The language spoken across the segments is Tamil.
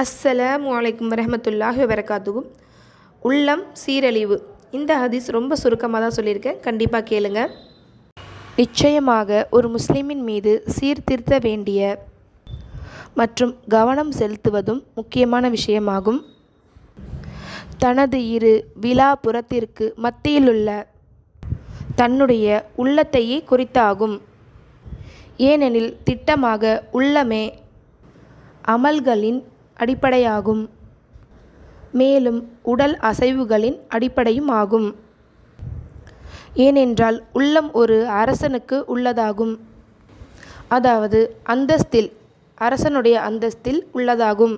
அஸ்ஸலாமு அலைக்கும் வரமத்துல்லாஹி வபரகாத்துகும் உள்ளம் சீரழிவு. இந்த ஹதீஸ் ரொம்ப சுருக்கமாக தான் சொல்லியிருக்கேன். கண்டிப்பாக கேளுங்க. நிச்சயமாக ஒரு முஸ்லிமின் மீது சீர்திருத்த வேண்டிய மற்றும் கவனம் செலுத்துவதும் முக்கியமான விஷயமாகும். தனது இரு விழாபுறத்திற்கு மத்தியிலுள்ள தன்னுடைய உள்ளத்தையே குறித்தாகும். ஏனெனில் திட்டமாக உள்ளமே அமல்களின் அடிப்படையாகும். மேலும் உடல் அசைவுகளின் அடிப்படையும் ஆகும் ஏனென்றால் உள்ளம் ஒரு அரசனுக்கு உள்ளதாகும். அதாவது அந்தஸ்தில் அரசனுடைய அந்தஸ்தில் உள்ளதாகும்.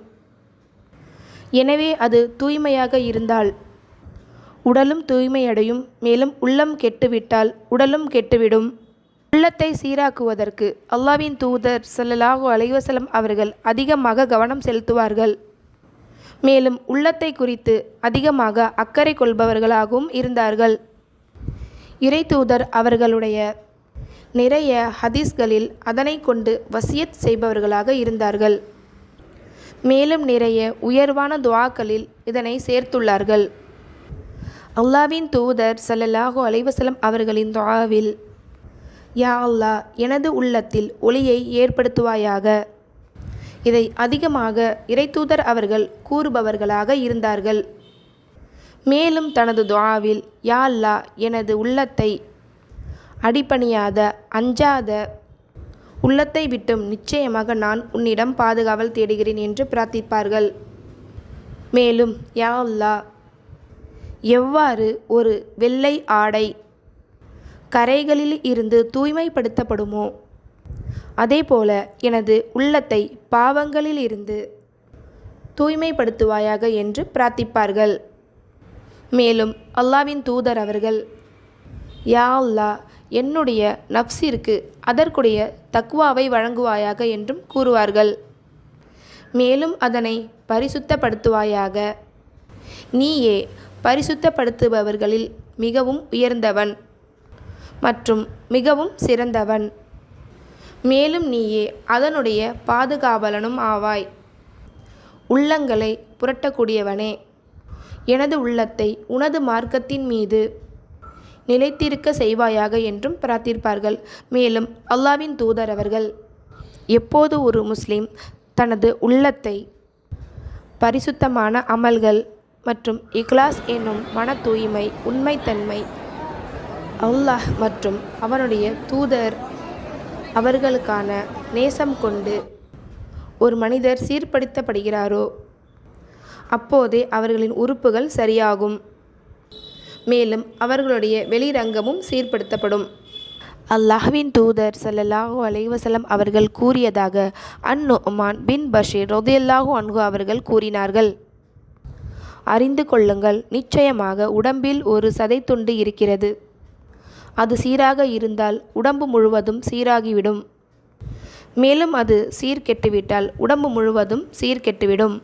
எனவே அது தூய்மையாக இருந்தால் உடலும் தூய்மையடையும் மேலும் உள்ளம் கெட்டுவிட்டால் உடலும் கெட்டுவிடும். உள்ளத்தை சீராக்குவதற்கு அல்லாவின் தூதர் ஸல்லல்லாஹு அலைவசலம் அவர்கள் அதிகமாக கவனம் செலுத்துவார்கள். மேலும் உள்ளத்தை குறித்து அதிகமாக அக்கறை கொள்பவர்களாகவும் இருந்தார்கள். இறை தூதர் அவர்களுடைய நிறைய ஹதீஸ்களில் அதனை கொண்டு வசியத் செய்பவர்களாக இருந்தார்கள். மேலும் நிறைய உயர்வான துவாக்களில் இதனை சேர்த்துள்ளார்கள். அல்லாவின் தூதர் சல்லல்லாஹு அலைவசலம் அவர்களின் துவாவில் யா அல்லா எனது உள்ளத்தில் ஒளியை ஏற்படுத்துவாயாக. இதை அதிகமாக இறைத்தூதர் அவர்கள் கூறுபவர்களாக இருந்தார்கள். மேலும் தனது துவாவில் யா அல்லா எனது உள்ளத்தை அடிப்பணியாத அஞ்சாத உள்ளத்தை விட்டும் நிச்சயமாக நான் உன்னிடம் பாதுகாவல் தேடுகிறேன் என்று பிரார்த்திப்பார்கள். மேலும் யா அல்லா எவ்வாறு ஒரு வெள்ளை ஆடை கரைகளில் இருந்து தூய்மைப்படுத்தப்படுமோ? அதேபோல எனது உள்ளத்தை பாவங்களில் இருந்து தூய்மைப்படுத்துவாயாக என்று பிரார்த்திப்பார்கள். மேலும் அல்லாவின் தூதர் அவர்கள் யா அல்லாஹ் என்னுடைய நப்சிற்கு அதற்குடைய தக்குவாவை வழங்குவாயாக என்றும் கூறுவார்கள். மேலும் அதனை பரிசுத்தப்படுத்துவாயாக. நீயே பரிசுத்தப்படுத்துபவர்களில் மிகவும் உயர்ந்தவன். மற்றும் மிகவும் சிறந்தவன். மேலும் நீயே அதனுடைய பாதுகாவலனும் ஆவாய். உள்ளங்களை புரட்டக்கூடியவனே எனது உள்ளத்தை உனது மார்க்கத்தின் மீது நிலைத்திருக்க செய்வாயாக என்றும் பிரார்த்திப்பார்கள். மேலும் அல்லாவின் தூதர் அவர்கள் எப்போது ஒரு முஸ்லிம் தனது உள்ளத்தை பரிசுத்தமான அமல்கள் மற்றும் இக்லாஸ் என்னும் மன தூய்மை உண்மைத்தன்மை அல்லாஹ் மற்றும் அவனுடைய தூதர் அவர்களுக்கான நேசம் கொண்டு ஒரு மனிதர் சீர்படுத்தப்படுகிறாரோ? அப்போதே அவர்களின் உறுப்புகள் சரியாகும். மேலும் அவர்களுடைய வெளிரங்கமும் சீர்படுத்தப்படும். அல்லாஹ்வின் தூதர் ஸல்லல்லாஹு அலைவசலம் அவர்கள் கூறியதாக அன் உமான் பின் பஷீர் ரொதையல்லாஹு அன்கு அவர்கள் கூறினார்கள். அறிந்து கொள்ளுங்கள் நிச்சயமாக உடம்பில் ஒரு சதைத்துண்டு இருக்கிறது. அது சீராக இருந்தால் உடம்பு முழுவதும் சீராகிவிடும். மேலும் அது சீர்கெட்டுவிட்டால் உடம்பு முழுவதும் சீர்கெட்டுவிடும்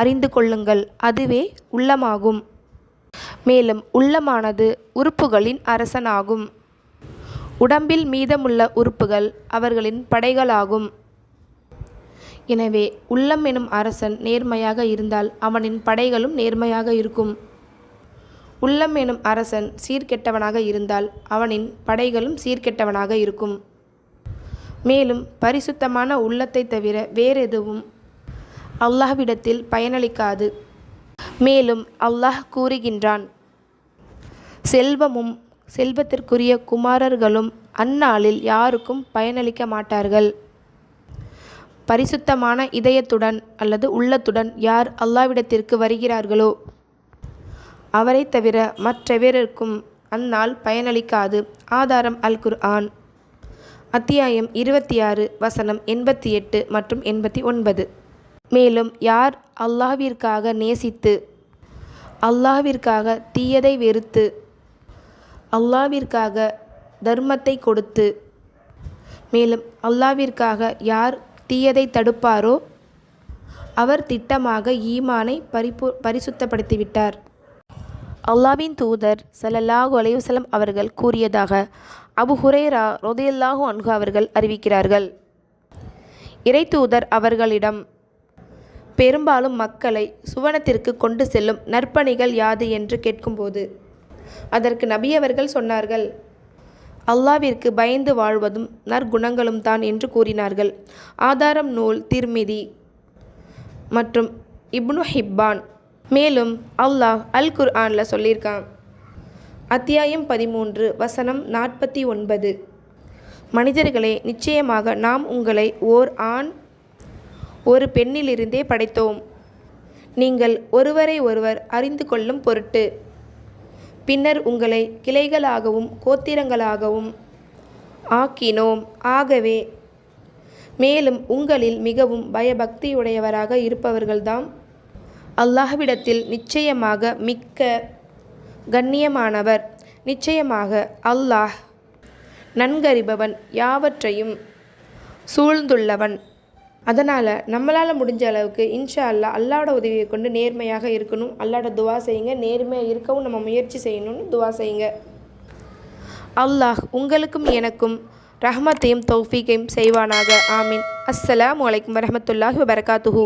அறிந்து கொள்ளுங்கள் அதுவே உள்ளமாகும். மேலும் உள்ளமானது உறுப்புகளின் அரசனாகும். உடம்பில் மீதமுள்ள உறுப்புகள் அவர்களின் படைகளாகும். எனவே உள்ளம் எனும் அரசன் நேர்மையாக இருந்தால் அவனின் படைகளும் நேர்மையாக இருக்கும். உள்ளம் எனும் அரசன் சீர்கெட்டவனாக இருந்தால் அவனின் படைகளும் சீர்கெட்டவனாக இருக்கும். மேலும் பரிசுத்தமான உள்ளத்தை தவிர வேறெதுவும் அல்லாஹ்விடத்தில் பயனளிக்காது. மேலும் அல்லாஹ் கூறுகின்றான் செல்வமும் செல்வத்திற்குரிய குமாரர்களும் அந்நாளில் யாருக்கும் பயனளிக்க மாட்டார்கள். பரிசுத்தமான இதயத்துடன் அல்லது உள்ளத்துடன் யார் அல்லாவிடத்திற்கு வருகிறார்களோ அவரை தவிர மற்றவருக்கும் அந்நாள் பயனளிக்காது. ஆதாரம் அல் குர் ஆன் அத்தியாயம் இருபத்தி ஆறு வசனம் எண்பத்தி எட்டு மற்றும் எண்பத்தி ஒன்பது. மேலும் யார் அல்லாவிற்காக நேசித்து அல்லாவிற்காக தீயதை வெறுத்து அல்லாவிற்காக தர்மத்தை கொடுத்து மேலும் அல்லாவிற்காக யார் தீயதை தடுப்பாரோ அவர் திட்டமாக ஈமானை பரிபு பரிசுத்தப்படுத்திவிட்டார். அல்லாவின் தூதர் சல்லல்லாஹு அலையுசலம் அவர்கள் கூறியதாக அபு ஹுரேரா ரொதையல்லாஹு அன்ஹு அவர்கள் அறிவிக்கிறார்கள். இறைத்தூதர் அவர்களிடம் பெரும்பாலும் மக்களை சுவனத்திற்கு கொண்டு செல்லும் நற்பணிகள் யாது? என்று கேட்கும்போது அதற்கு நபி அவர்கள் சொன்னார்கள் அல்லாவிற்கு பயந்து வாழ்வதும் நற்குணங்களும் தான் என்று கூறினார்கள். ஆதாரம் நூல் திர்மிதி மற்றும் இப்னு ஹிப்பான் மேலும் அல்லாஹ் அல் குர்ஆனில் சொல்லியிருக்கான். அத்தியாயம் பதிமூன்று வசனம் நாற்பத்தி ஒன்பது. மனிதர்களே நிச்சயமாக நாம் உங்களை ஓர் ஆண் ஒரு பெண்ணிலிருந்தே படைத்தோம். நீங்கள் ஒருவரை ஒருவர் அறிந்து கொள்ளும் பொருட்டு. பின்னர் உங்களை கிளைகளாகவும் கோத்திரங்களாகவும் ஆக்கினோம். ஆகவே மேலும் உங்களில் மிகவும் பயபக்தியுடையவராக இருப்பவர்கள்தான் அல்லாஹ்விடத்தில் நிச்சயமாக மிக்க கண்ணியமானவர். நிச்சயமாக அல்லாஹ் நன்கறிபவன் யாவற்றையும் சூழ்ந்துள்ளவன். அதனால் நம்மளால் முடிஞ்ச அளவுக்கு இன்ஷா அல்லா அல்லாவோட உதவியை கொண்டு நேர்மையாக இருக்கணும். அல்லாட துவா செய்யுங்க. நேர்மையாக இருக்கவும் நம்ம முயற்சி செய்யணும்னு துவா செய்யுங்க. அல்லாஹ் உங்களுக்கும் எனக்கும் ரஹ்மத்தையும் தௌஃபீக்கையும் செய்வானாக. ஆமீன். அஸ்ஸலாம் வலைக்கம் வரமத்துல்லாஹி வபரகாத்துஹூ.